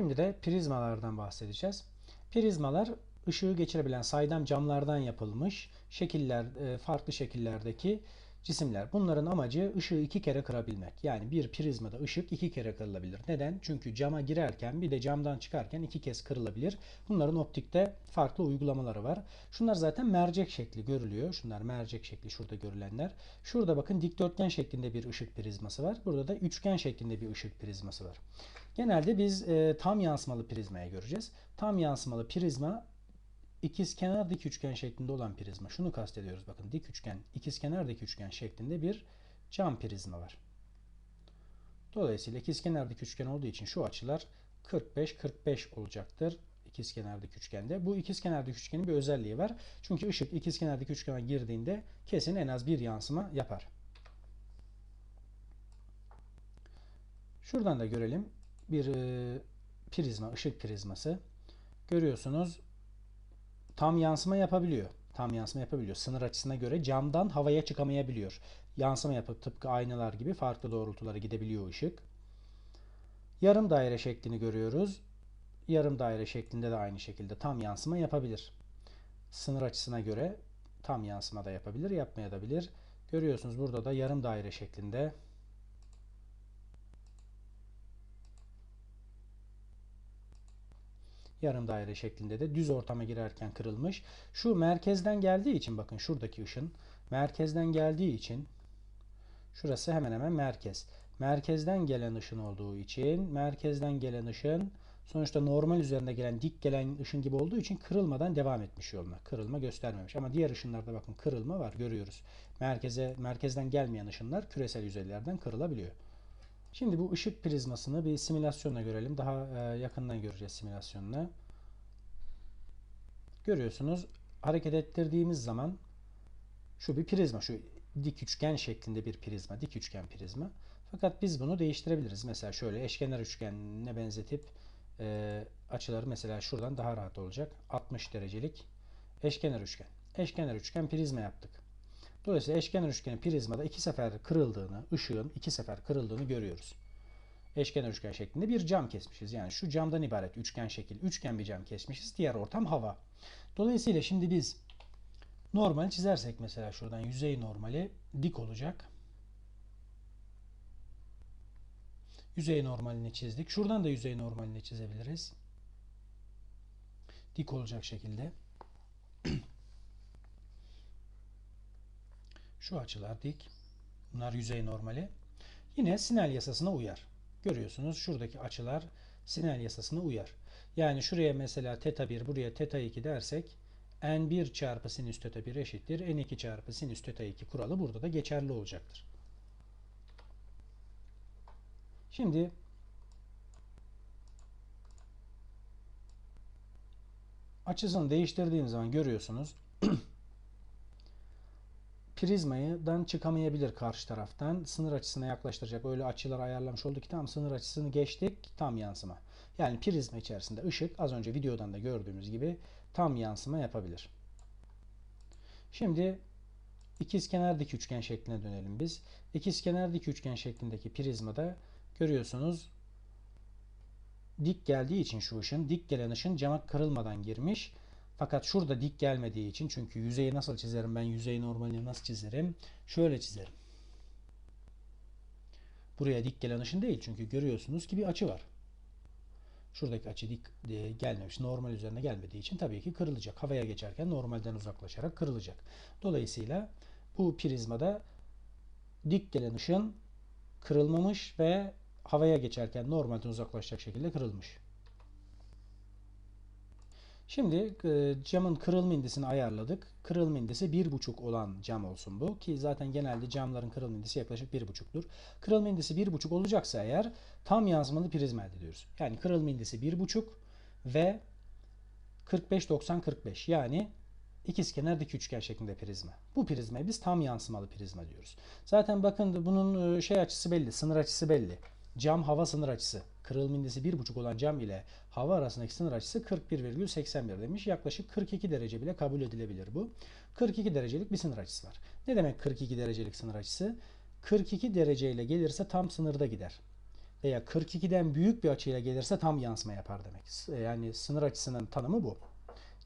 Şimdi de prizmalardan bahsedeceğiz. Prizmalar ışığı geçirebilen saydam camlardan yapılmış şekiller, e, farklı şekillerdeki cisimler. Bunların amacı ışığı iki kere kırabilmek. Yani bir prizmada ışık iki kere kırılabilir. Neden? Çünkü cama girerken bir de camdan çıkarken iki kez kırılabilir. Bunların optikte farklı uygulamaları var. Şunlar zaten mercek şekli görülüyor. Şunlar mercek şekli şurada görülenler. Şurada bakın dikdörtgen şeklinde bir ışık prizması var. Burada da üçgen şeklinde bir ışık prizması var. Genelde biz e, tam yansımalı prizmaya göreceğiz. Tam yansımalı prizma ikizkenar dik üçgen şeklinde olan prizma. Şunu kastediyoruz bakın dik üçgen, ikizkenar dik üçgen şeklinde bir cam prizma var. Dolayısıyla ikizkenar dik üçgen olduğu için şu açılar 45-45 olacaktır ikizkenar dik üçgende. Bu ikizkenar dik üçgenin bir özelliği var. Çünkü ışık ikizkenar dik üçgene girdiğinde kesin en az bir yansıma yapar. Şuradan da görelim. Bir e, prizma, ışık prizması. Görüyorsunuz tam yansıma yapabiliyor. Tam yansıma yapabiliyor. Sınır açısına göre camdan havaya çıkamayabiliyor. Yansıma yapıp tıpkı aynalar gibi farklı doğrultulara gidebiliyor ışık. Yarım daire şeklini görüyoruz. Yarım daire şeklinde de aynı şekilde tam yansıma yapabilir. Sınır açısına göre tam yansıma da yapabilir, yapmayabilir. Görüyorsunuz burada da yarım daire şeklinde yarım daire şeklinde de düz ortama girerken kırılmış. Şu merkezden geldiği için bakın şuradaki ışın merkezden geldiği için şurası hemen hemen merkez. Merkezden gelen ışın olduğu için merkezden gelen ışın sonuçta normal üzerinde gelen dik gelen ışın gibi olduğu için kırılmadan devam etmiş yoluna. Kırılma göstermemiş. Ama diğer ışınlarda bakın kırılma var görüyoruz. Merkeze merkezden gelmeyen ışınlar küresel yüzeylerden kırılabiliyor. Şimdi bu ışık prizmasını bir simülasyonla görelim. Daha e, yakından göreceğiz simülasyonla. Görüyorsunuz hareket ettirdiğimiz zaman şu bir prizma, şu dik üçgen şeklinde bir prizma, dik üçgen prizma. Fakat biz bunu değiştirebiliriz. Mesela şöyle eşkenar üçgenine benzetip e, açıları mesela şuradan daha rahat olacak. 60 derecelik eşkenar üçgen. Eşkenar üçgen prizma yaptık. Dolayısıyla eşkenar üçgenin prizmada iki sefer kırıldığını, ışığın iki sefer kırıldığını görüyoruz. Eşkenar üçgen şeklinde bir cam kesmişiz. Yani şu camdan ibaret üçgen şekil, üçgen bir cam kesmişiz. Diğer ortam hava. Dolayısıyla şimdi biz normal çizersek mesela şuradan yüzey normali dik olacak. Yüzey normalini çizdik. Şuradan da yüzey normalini çizebiliriz. Dik olacak şekilde. Şu açılar dik. Bunlar yüzey normali. Yine Snell yasasına uyar. Görüyorsunuz şuradaki açılar Snell yasasına uyar. Yani şuraya mesela teta 1 buraya teta 2 dersek n1 çarpı sinüs teta 1 eşittir. n2 çarpı sinüs teta 2 kuralı burada da geçerli olacaktır. Şimdi açısını değiştirdiğim zaman görüyorsunuz prizmadan çıkamayabilir karşı taraftan. Sınır açısına yaklaştıracak öyle açılar ayarlamış olduk ki tam sınır açısını geçtik tam yansıma. Yani prizma içerisinde ışık az önce videodan da gördüğümüz gibi tam yansıma yapabilir. Şimdi ikizkenar dik üçgen şekline dönelim biz. İkizkenar dik üçgen şeklindeki prizmada görüyorsunuz dik geldiği için şu ışın dik gelen ışın cama kırılmadan girmiş. Fakat şurada dik gelmediği için çünkü yüzeyi nasıl çizerim ben yüzey normalini nasıl çizerim? Şöyle çizerim. Buraya dik gelen ışın değil çünkü görüyorsunuz ki bir açı var. Şuradaki açı dik e, gelmemiş. Normal üzerine gelmediği için tabii ki kırılacak. Havaya geçerken normalden uzaklaşarak kırılacak. Dolayısıyla bu prizmada dik gelen ışın kırılmamış ve havaya geçerken normalden uzaklaşacak şekilde kırılmış. Şimdi e, camın kırılma indisini ayarladık. Kırılma indisi 1.5 olan cam olsun bu. Ki zaten genelde camların kırılma indisi yaklaşık 1.5'tur. Kırılma indisi 1.5 olacaksa eğer tam yansımalı prizma elde ediyoruz. Yani kırılma indisi 1.5 ve 45-90-45 yani ikizkenar dik üçgen şeklinde prizma. Bu prizmaya biz tam yansımalı prizma diyoruz. Zaten bakın bunun e, şey açısı belli, sınır açısı belli. Cam hava sınır açısı. Kırılma indisi 1,5 olan cam ile hava arasındaki sınır açısı 41,81 demiş. Yaklaşık 42 derece bile kabul edilebilir bu. 42 derecelik bir sınır açısı var. Ne demek 42 derecelik sınır açısı? 42 derece ile gelirse tam sınırda gider. veya 42'den büyük bir açıyla gelirse tam yansıma yapar demek. S- Yani sınır açısının tanımı bu.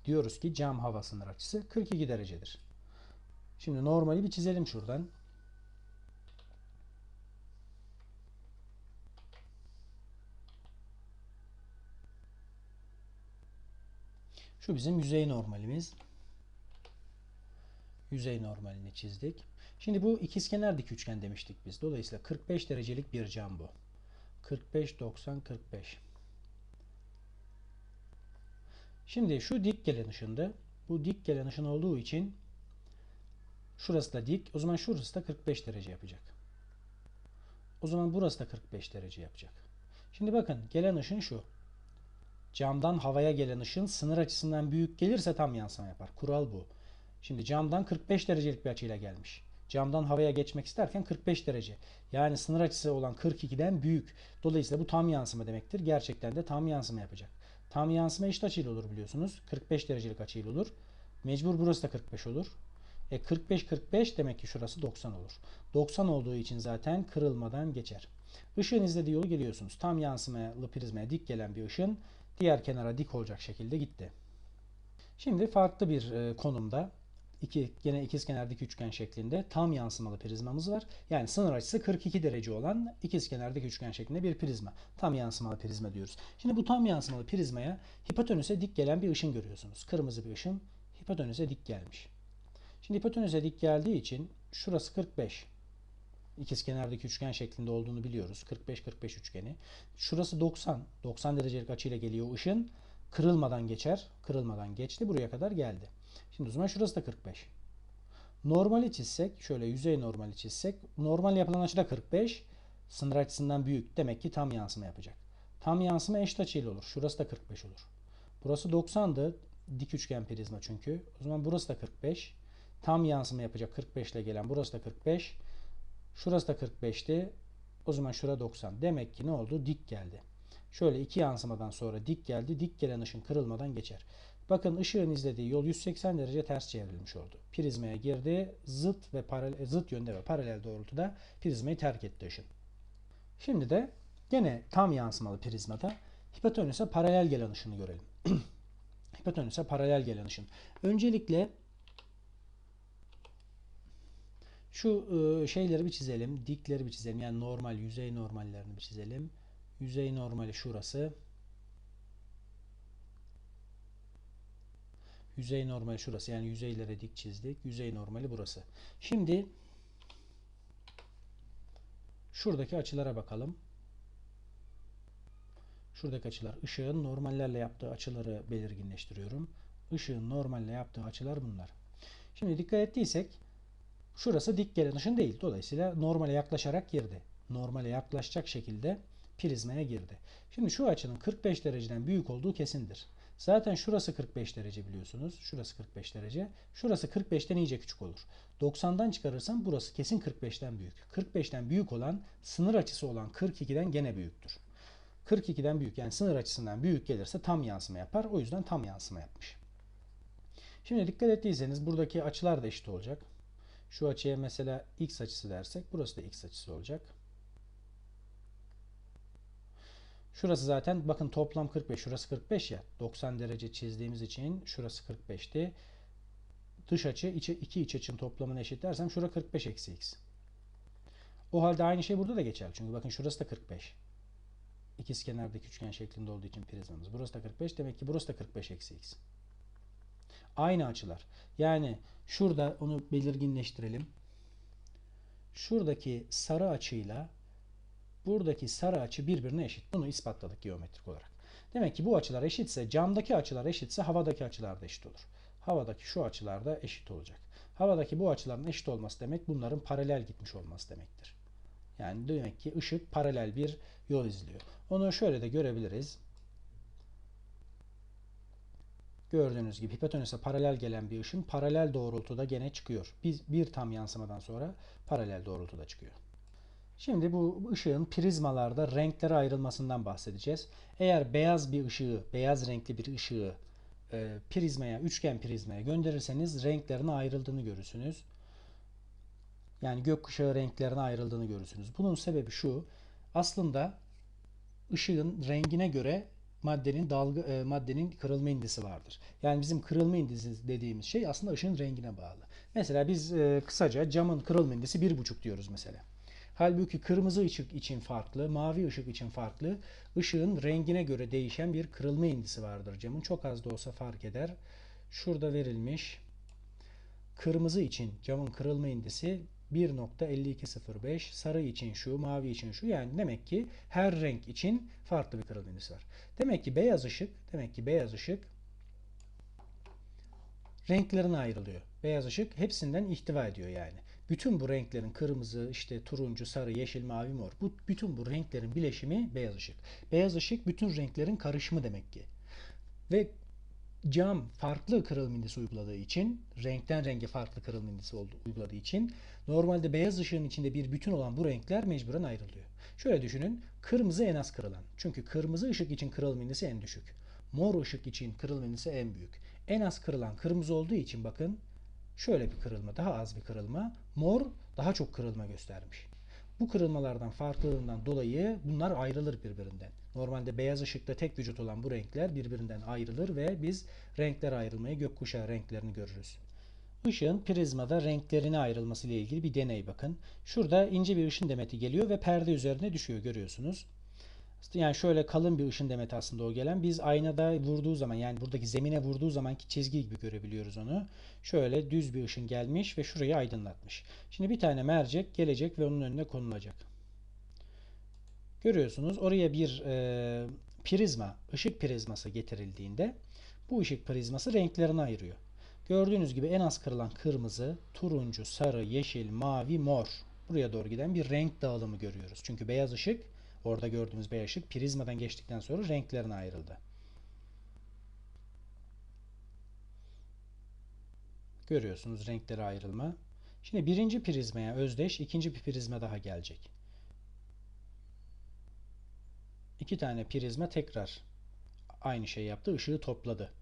Diyoruz ki cam hava sınır açısı 42 derecedir. Şimdi normali bir çizelim şuradan. Şu bizim yüzey normalimiz. Yüzey normalini çizdik. Şimdi bu ikizkenar dik üçgen demiştik biz. Dolayısıyla 45 derecelik bir cam bu. 45 90 45. Şimdi şu dik gelen ışındı. Bu dik gelen ışın olduğu için şurası da dik. O zaman şurası da 45 derece yapacak. O zaman burası da 45 derece yapacak. Şimdi bakın gelen ışın şu. Camdan havaya gelen ışın sınır açısından büyük gelirse tam yansıma yapar. Kural bu. Şimdi camdan 45 derecelik bir açıyla gelmiş. Camdan havaya geçmek isterken 45 derece. Yani sınır açısı olan 42'den büyük. Dolayısıyla bu tam yansıma demektir. Gerçekten de tam yansıma yapacak. Tam yansıma eşit açıyla olur biliyorsunuz. 45 derecelik açıyla olur. Mecbur burası da 45 olur. E 45 45 demek ki şurası 90 olur. 90 olduğu için zaten kırılmadan geçer. Işığın izlediği yolu geliyorsunuz. Tam yansımalı prizmaya dik gelen bir ışın diğer kenara dik olacak şekilde gitti. Şimdi farklı bir e, konumda iki gene ikizkenar dik üçgen şeklinde tam yansımalı prizmamız var. Yani sınır açısı 42 derece olan ikizkenar dik üçgen şeklinde bir prizma. Tam yansımalı prizma diyoruz. Şimdi bu tam yansımalı prizmaya hipotenüse dik gelen bir ışın görüyorsunuz. Kırmızı bir ışın hipotenüse dik gelmiş. Şimdi hipotenüse dik geldiği için şurası 45. İkizkenar dik üçgen şeklinde olduğunu biliyoruz. 45-45 üçgeni. Şurası 90. 90 derecelik açıyla geliyor ışın. Kırılmadan geçer. Kırılmadan geçti. Buraya kadar geldi. Şimdi o zaman şurası da 45. Normali çizsek, şöyle yüzey normali çizsek, normal yapılan açı da 45. Sınır açısından büyük. Demek ki tam yansıma yapacak. Tam yansıma eşit açıyla olur. Şurası da 45 olur. Burası 90'dı. Dik üçgen prizma çünkü. O zaman burası da 45. Tam yansıma yapacak 45 ile gelen burası da 45. Şurası da 45'ti. O zaman şura 90. Demek ki ne oldu? Dik geldi. Şöyle iki yansımadan sonra dik geldi. Dik gelen ışın kırılmadan geçer. Bakın ışığın izlediği yol 180 derece ters çevrilmiş oldu. Prizmaya girdi. Zıt ve paralel, zıt yönde ve paralel doğrultuda prizmayı terk etti ışın. Şimdi de gene tam yansımalı prizmada hipotenüse paralel gelen ışını görelim. hipotenüse paralel gelen ışın. Öncelikle şu e, şeyleri bir çizelim. Dikleri bir çizelim. Yani normal, yüzey normallerini bir çizelim. Yüzey normali şurası. Yüzey normali şurası. Yani yüzeylere dik çizdik. Yüzey normali burası. Şimdi şuradaki açılara bakalım. Şuradaki açılar. Işığın normallerle yaptığı açıları belirginleştiriyorum. Işığın normalle yaptığı açılar bunlar. Şimdi dikkat ettiysek şurası dik gelen değil. Dolayısıyla normale yaklaşarak girdi. Normale yaklaşacak şekilde prizmaya girdi. Şimdi şu açının 45 dereceden büyük olduğu kesindir. Zaten şurası 45 derece biliyorsunuz. Şurası 45 derece. Şurası 45'ten iyice küçük olur. 90'dan çıkarırsam burası kesin 45'ten büyük. 45'ten büyük olan sınır açısı olan 42'den gene büyüktür. 42'den büyük yani sınır açısından büyük gelirse tam yansıma yapar. O yüzden tam yansıma yapmış. Şimdi dikkat ettiyseniz buradaki açılar da eşit olacak. Şu açıya mesela x açısı dersek burası da x açısı olacak. Şurası zaten bakın toplam 45. Şurası 45 ya. 90 derece çizdiğimiz için şurası 45'ti. Dış açı içi, iki iç açının toplamını eşitlersem şura 45 eksi x. O halde aynı şey burada da geçer. Çünkü bakın şurası da 45. İkizkenardaki üçgen şeklinde olduğu için prizmamız. Burası da 45. Demek ki burası da 45 eksi x. Aynı açılar. Yani şurada onu belirginleştirelim. Şuradaki sarı açıyla buradaki sarı açı birbirine eşit. Bunu ispatladık geometrik olarak. Demek ki bu açılar eşitse camdaki açılar eşitse havadaki açılar da eşit olur. Havadaki şu açılar da eşit olacak. Havadaki bu açıların eşit olması demek bunların paralel gitmiş olması demektir. Yani demek ki ışık paralel bir yol izliyor. Onu şöyle de görebiliriz. Gördüğünüz gibi hipotenüse paralel gelen bir ışın paralel doğrultuda gene çıkıyor. Biz bir tam yansımadan sonra paralel doğrultuda çıkıyor. Şimdi bu ışığın prizmalarda renklere ayrılmasından bahsedeceğiz. Eğer beyaz bir ışığı, beyaz renkli bir ışığı e, prizmaya, üçgen prizmaya gönderirseniz renklerine ayrıldığını görürsünüz. Yani gökkuşağı renklerine ayrıldığını görürsünüz. Bunun sebebi şu. Aslında ışığın rengine göre maddenin dalga e, maddenin kırılma indisi vardır. Yani bizim kırılma indisi dediğimiz şey aslında ışığın rengine bağlı. Mesela biz e, kısaca camın kırılma indisi 1,5 diyoruz mesela. Halbuki kırmızı ışık için farklı, mavi ışık için farklı, ışığın rengine göre değişen bir kırılma indisi vardır camın. Çok az da olsa fark eder. Şurada verilmiş. Kırmızı için camın kırılma indisi 1.5205, sarı için şu, mavi için şu. Yani demek ki her renk için farklı bir kırılma indisi var. Demek ki beyaz ışık, demek ki beyaz ışık renklerine ayrılıyor. Beyaz ışık hepsinden ihtiva ediyor yani. Bütün bu renklerin kırmızı, işte turuncu, sarı, yeşil, mavi, mor. Bu bütün bu renklerin bileşimi beyaz ışık. Beyaz ışık bütün renklerin karışımı demek ki. Ve cam farklı kırılma indisi uyguladığı için, renkten renge farklı kırılma indisi uyguladığı için normalde beyaz ışığın içinde bir bütün olan bu renkler mecburen ayrılıyor. Şöyle düşünün, kırmızı en az kırılan. Çünkü kırmızı ışık için kırılma indisi en düşük. Mor ışık için kırılma indisi en büyük. En az kırılan kırmızı olduğu için bakın şöyle bir kırılma, daha az bir kırılma. Mor daha çok kırılma göstermiş. Bu kırılmalardan farklılığından dolayı bunlar ayrılır birbirinden. Normalde beyaz ışıkta tek vücut olan bu renkler birbirinden ayrılır ve biz renkler ayrılmayı gökkuşağı renklerini görürüz. Işığın prizmada renklerine ayrılması ile ilgili bir deney bakın. Şurada ince bir ışın demeti geliyor ve perde üzerine düşüyor görüyorsunuz. Yani şöyle kalın bir ışın demeti aslında o gelen. Biz aynada vurduğu zaman yani buradaki zemine vurduğu zamanki çizgi gibi görebiliyoruz onu. Şöyle düz bir ışın gelmiş ve şurayı aydınlatmış. Şimdi bir tane mercek gelecek ve onun önüne konulacak. Görüyorsunuz oraya bir e, prizma, ışık prizması getirildiğinde bu ışık prizması renklerini ayırıyor. Gördüğünüz gibi en az kırılan kırmızı, turuncu, sarı, yeşil, mavi, mor. Buraya doğru giden bir renk dağılımı görüyoruz. Çünkü beyaz ışık Orada gördüğümüz beyaz ışık prizmadan geçtikten sonra renklerine ayrıldı. Görüyorsunuz renkleri ayrılma. Şimdi birinci prizmaya özdeş ikinci bir prizma daha gelecek. İki tane prizma tekrar aynı şey yaptı. ışığı topladı.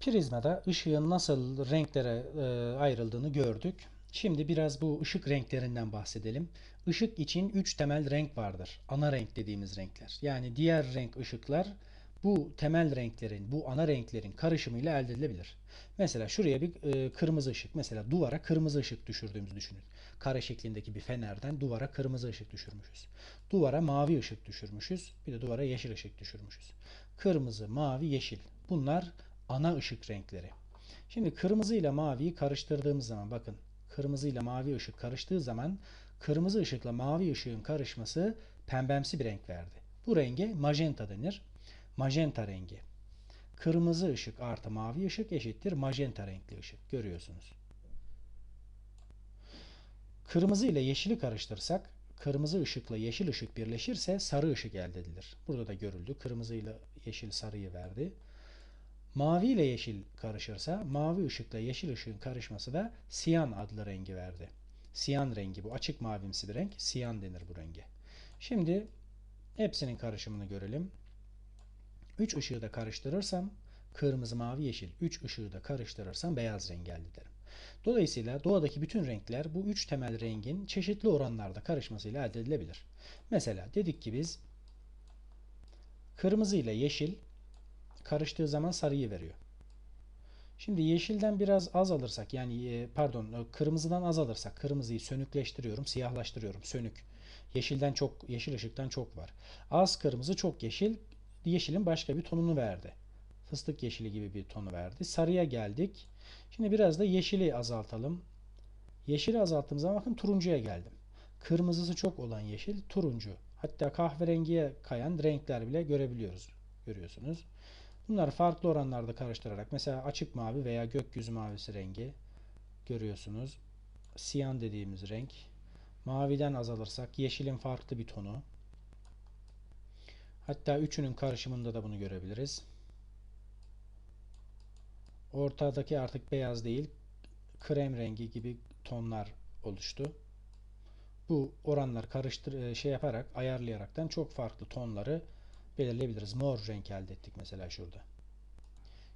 Prizmada ışığın nasıl renklere e, ayrıldığını gördük. Şimdi biraz bu ışık renklerinden bahsedelim. Işık için 3 temel renk vardır. Ana renk dediğimiz renkler. Yani diğer renk ışıklar bu temel renklerin, bu ana renklerin karışımıyla elde edilebilir. Mesela şuraya bir e, kırmızı ışık, mesela duvara kırmızı ışık düşürdüğümüzü düşünün. Kare şeklindeki bir fenerden duvara kırmızı ışık düşürmüşüz. Duvara mavi ışık düşürmüşüz. Bir de duvara yeşil ışık düşürmüşüz. Kırmızı, mavi, yeşil. Bunlar ana ışık renkleri. Şimdi kırmızı ile maviyi karıştırdığımız zaman bakın kırmızı ile mavi ışık karıştığı zaman kırmızı ışıkla mavi ışığın karışması pembemsi bir renk verdi. Bu renge magenta denir. Magenta rengi. Kırmızı ışık artı mavi ışık eşittir magenta renkli ışık. Görüyorsunuz. Kırmızı ile yeşili karıştırsak kırmızı ışıkla yeşil ışık birleşirse sarı ışık elde edilir. Burada da görüldü. Kırmızı ile yeşil sarıyı verdi. Mavi ile yeşil karışırsa mavi ışıkla yeşil ışığın karışması da siyan adlı rengi verdi. Siyan rengi bu açık mavimsi bir renk. Siyan denir bu renge. Şimdi hepsinin karışımını görelim. 3 ışığı da karıştırırsam kırmızı, mavi, yeşil 3 ışığı da karıştırırsam beyaz renk elde ederim. Dolayısıyla doğadaki bütün renkler bu üç temel rengin çeşitli oranlarda karışmasıyla elde edilebilir. Mesela dedik ki biz kırmızı ile yeşil karıştığı zaman sarıyı veriyor. Şimdi yeşilden biraz az alırsak yani e, pardon e, kırmızıdan az alırsak kırmızıyı sönükleştiriyorum, siyahlaştırıyorum. Sönük. Yeşilden çok yeşil ışıktan çok var. Az kırmızı çok yeşil. Yeşilin başka bir tonunu verdi. Fıstık yeşili gibi bir tonu verdi. Sarıya geldik. Şimdi biraz da yeşili azaltalım. Yeşili azalttığım zaman bakın turuncuya geldim. Kırmızısı çok olan yeşil turuncu. Hatta kahverengiye kayan renkler bile görebiliyoruz. Görüyorsunuz. Bunları farklı oranlarda karıştırarak mesela açık mavi veya gökyüzü mavisi rengi görüyorsunuz. Siyan dediğimiz renk. Maviden azalırsak yeşilin farklı bir tonu. Hatta üçünün karışımında da bunu görebiliriz. Ortadaki artık beyaz değil, krem rengi gibi tonlar oluştu. Bu oranlar karıştır e, şey yaparak ayarlayaraktan çok farklı tonları belirleyebiliriz. Mor renk elde ettik mesela şurada.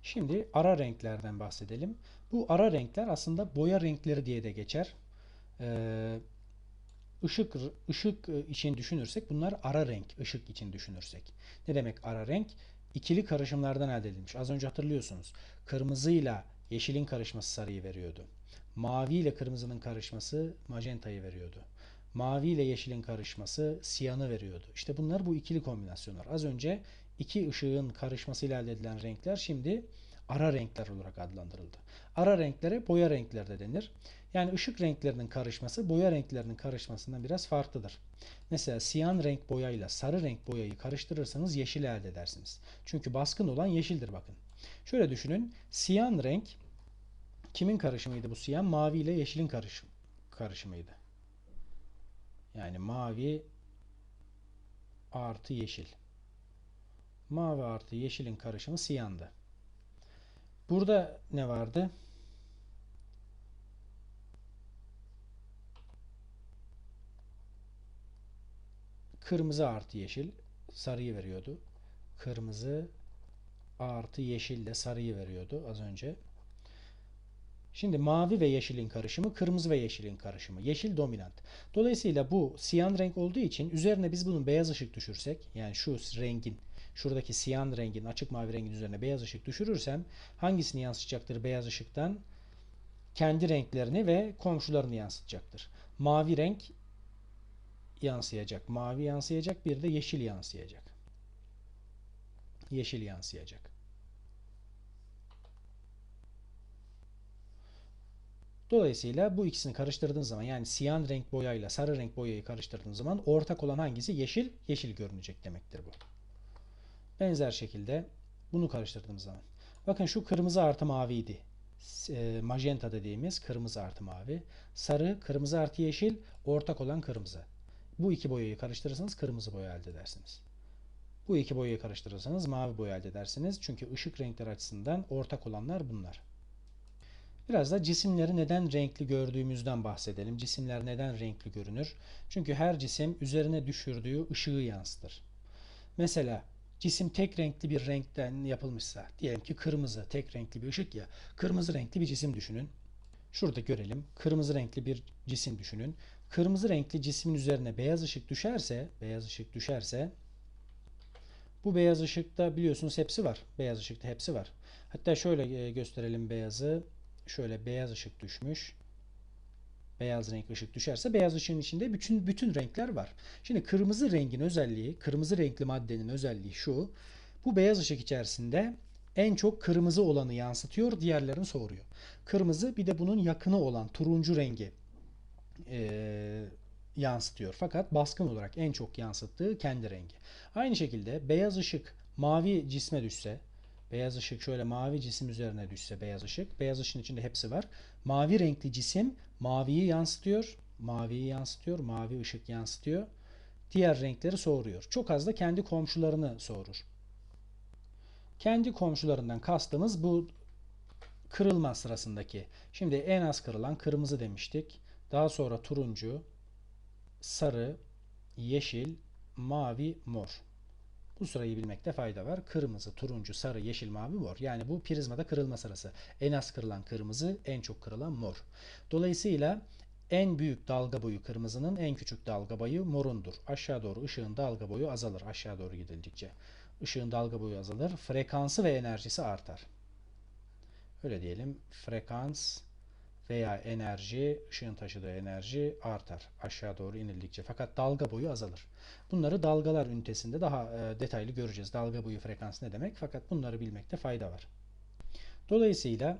Şimdi ara renklerden bahsedelim. Bu ara renkler aslında boya renkleri diye de geçer. e, ışık ışık için düşünürsek bunlar ara renk ışık için düşünürsek. Ne demek ara renk? İkili karışımlardan elde edilmiş. Az önce hatırlıyorsunuz. Kırmızıyla yeşilin karışması sarıyı veriyordu. Mavi ile kırmızının karışması magentayı veriyordu. Mavi ile yeşilin karışması siyanı veriyordu. İşte bunlar bu ikili kombinasyonlar. Az önce iki ışığın karışmasıyla elde edilen renkler şimdi ara renkler olarak adlandırıldı. Ara renklere boya renkleri de denir. Yani ışık renklerinin karışması boya renklerinin karışmasından biraz farklıdır. Mesela siyan renk boyayla sarı renk boyayı karıştırırsanız yeşil elde edersiniz. Çünkü baskın olan yeşildir bakın. Şöyle düşünün. Siyan renk kimin karışımıydı bu siyan? Mavi ile yeşilin karışım, karışımıydı. Yani mavi artı yeşil. Mavi artı yeşilin karışımı siyandı. Burada ne vardı? Kırmızı artı yeşil sarıyı veriyordu. Kırmızı artı yeşil de sarıyı veriyordu az önce. Şimdi mavi ve yeşilin karışımı, kırmızı ve yeşilin karışımı. Yeşil dominant. Dolayısıyla bu siyan renk olduğu için üzerine biz bunun beyaz ışık düşürsek, yani şu rengin, şuradaki siyan rengin, açık mavi rengin üzerine beyaz ışık düşürürsem hangisini yansıtacaktır beyaz ışıktan? Kendi renklerini ve komşularını yansıtacaktır. Mavi renk yansıyacak. Mavi yansıyacak. Bir de yeşil yansıyacak. Yeşil yansıyacak. Dolayısıyla bu ikisini karıştırdığınız zaman yani siyan renk boyayla sarı renk boyayı karıştırdığınız zaman ortak olan hangisi? Yeşil, yeşil görünecek demektir bu. Benzer şekilde bunu karıştırdığımız zaman. Bakın şu kırmızı artı maviydi. E, magenta dediğimiz kırmızı artı mavi. Sarı, kırmızı artı yeşil, ortak olan kırmızı. Bu iki boyayı karıştırırsanız kırmızı boya elde edersiniz. Bu iki boyayı karıştırırsanız mavi boya elde edersiniz. Çünkü ışık renkler açısından ortak olanlar bunlar. Biraz da cisimleri neden renkli gördüğümüzden bahsedelim. Cisimler neden renkli görünür? Çünkü her cisim üzerine düşürdüğü ışığı yansıtır. Mesela cisim tek renkli bir renkten yapılmışsa, diyelim ki kırmızı tek renkli bir ışık ya, kırmızı renkli bir cisim düşünün. Şurada görelim. Kırmızı renkli bir cisim düşünün. Kırmızı renkli cismin üzerine beyaz ışık düşerse, beyaz ışık düşerse bu beyaz ışıkta biliyorsunuz hepsi var. Beyaz ışıkta hepsi var. Hatta şöyle gösterelim beyazı. Şöyle beyaz ışık düşmüş. Beyaz renk ışık düşerse beyaz ışığın içinde bütün bütün renkler var. Şimdi kırmızı rengin özelliği, kırmızı renkli maddenin özelliği şu. Bu beyaz ışık içerisinde en çok kırmızı olanı yansıtıyor, diğerlerini soğuruyor. Kırmızı bir de bunun yakını olan turuncu rengi e, yansıtıyor. Fakat baskın olarak en çok yansıttığı kendi rengi. Aynı şekilde beyaz ışık mavi cisme düşse, beyaz ışık şöyle mavi cisim üzerine düşse beyaz ışık, beyaz ışığın içinde hepsi var. Mavi renkli cisim maviyi yansıtıyor, maviyi yansıtıyor, mavi ışık yansıtıyor. Diğer renkleri soğuruyor. Çok az da kendi komşularını soğurur. Kendi komşularından kastımız bu kırılma sırasındaki. Şimdi en az kırılan kırmızı demiştik. Daha sonra turuncu, sarı, yeşil, mavi, mor. Bu sırayı bilmekte fayda var. Kırmızı, turuncu, sarı, yeşil, mavi, mor. Yani bu prizmada kırılma sırası. En az kırılan kırmızı, en çok kırılan mor. Dolayısıyla en büyük dalga boyu kırmızının, en küçük dalga boyu morundur. Aşağı doğru ışığın dalga boyu azalır aşağı doğru gidildikçe. Işığın dalga boyu azalır, frekansı ve enerjisi artar. Öyle diyelim. Frekans veya enerji, ışığın taşıdığı enerji artar aşağı doğru inildikçe. Fakat dalga boyu azalır. Bunları dalgalar ünitesinde daha e, detaylı göreceğiz. Dalga boyu frekans ne demek? Fakat bunları bilmekte fayda var. Dolayısıyla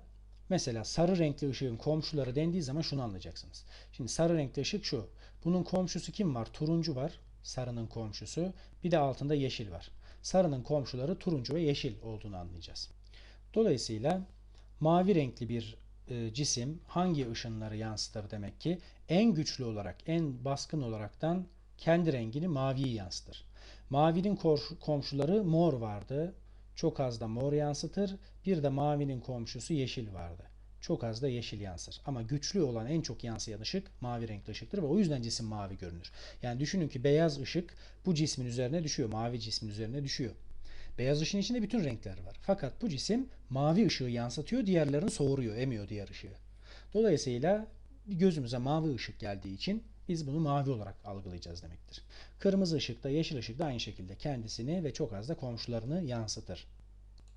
mesela sarı renkli ışığın komşuları dendiği zaman şunu anlayacaksınız. Şimdi sarı renkli ışık şu. Bunun komşusu kim var? Turuncu var. Sarının komşusu. Bir de altında yeşil var. Sarının komşuları turuncu ve yeşil olduğunu anlayacağız. Dolayısıyla mavi renkli bir e, cisim hangi ışınları yansıtır demek ki en güçlü olarak en baskın olaraktan kendi rengini maviyi yansıtır. Mavinin komşuları mor vardı. Çok az da mor yansıtır. Bir de mavinin komşusu yeşil vardı. Çok az da yeşil yansır. Ama güçlü olan en çok yansıyan ışık mavi renkli ışıktır ve o yüzden cisim mavi görünür. Yani düşünün ki beyaz ışık bu cismin üzerine düşüyor. Mavi cismin üzerine düşüyor. Beyaz ışığın içinde bütün renkler var. Fakat bu cisim mavi ışığı yansıtıyor, diğerlerini soğuruyor, emiyor diğer ışığı. Dolayısıyla gözümüze mavi ışık geldiği için biz bunu mavi olarak algılayacağız demektir. Kırmızı ışık da yeşil ışık da aynı şekilde kendisini ve çok az da komşularını yansıtır.